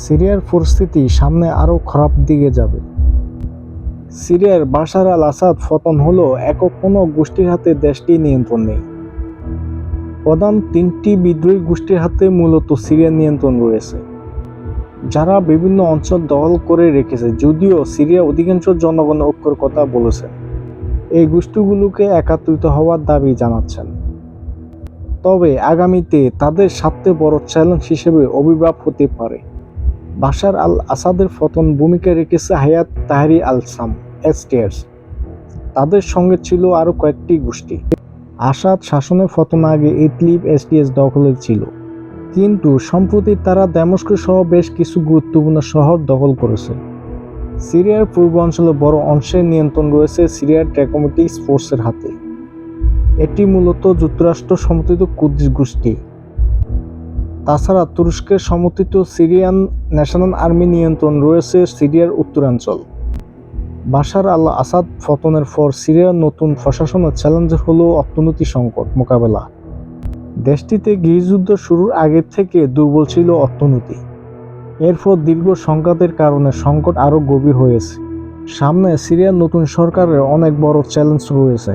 সিরিয়ার পরিস্থিতি সামনে আরও খারাপ দিকে যাবে। সিরিয়ার বাশার আল আসাদ ফতন হলো একক কোনো গোষ্ঠীর হাতে দেশটি নিয়ন্ত্রণ নেই। প্রধান তিনটি বিদ্রোহী গোষ্ঠীর হাতে মূলত সিরিয়ার নিয়ন্ত্রণ রয়েছে। যারা বিভিন্ন অঞ্চল দখল করে রেখেছে, যদিও সিরিয়া অধিকাংশ জনগণ ঐক্যর কথা বলেছে এই গোষ্ঠীগুলোকে একাত্রিত হওয়ার দাবি জানাচ্ছেন। তবে আগামীতে তাদের সবচেয়ে বড় চ্যালেঞ্জ হিসেবে অভিভাব হতে পারে। বাশার আল আসাদের ফতন ভূমিকা রেখেছে হায়াত তাহারি আল সাম এসটিএস তাদের সঙ্গে ছিল আরও কয়েকটি গোষ্ঠী। আসাদ শাসনের ফতন আগে ইতলিব এসটিএস দখলের ছিল। কিন্তু সম্প্রতি তারা দামেস্ক সহ বেশ কিছু গুরুত্বপূর্ণ শহর দখল করেছে। সিরিয়ার পূর্ব অঞ্চলে বড় অংশের নিয়ন্ত্রণ রয়েছে সিরিয়ার ট্র্যাকোমেটিক স্পোর্টসের হাতে। এটি মূলত যুক্তরাষ্ট্র সমর্থিত কুর্দিশ গোষ্ঠী। তাছাড়া তুরস্কের সমর্থিত সিরিয়ান ন্যাশনাল আর্মি নিয়ন্ত্রণ রয়েছে সিরিয়ার উত্তরাঞ্চল। বাশার আল আসাদ ফতনের পর সিরিয়ার নতুন প্রশাসনের চ্যালেঞ্জ হল অর্থনৈতিক সংকট মোকাবেলা। দেশটিতে গৃহযুদ্ধ শুরুর আগে থেকে দুর্বল ছিল অর্থনীতি। এরপর দীর্ঘ সংঘাতের কারণে সংকট আরও গভীর হয়েছে। সামনে সিরিয়ার নতুন সরকারের অনেক বড় চ্যালেঞ্জ রয়েছে।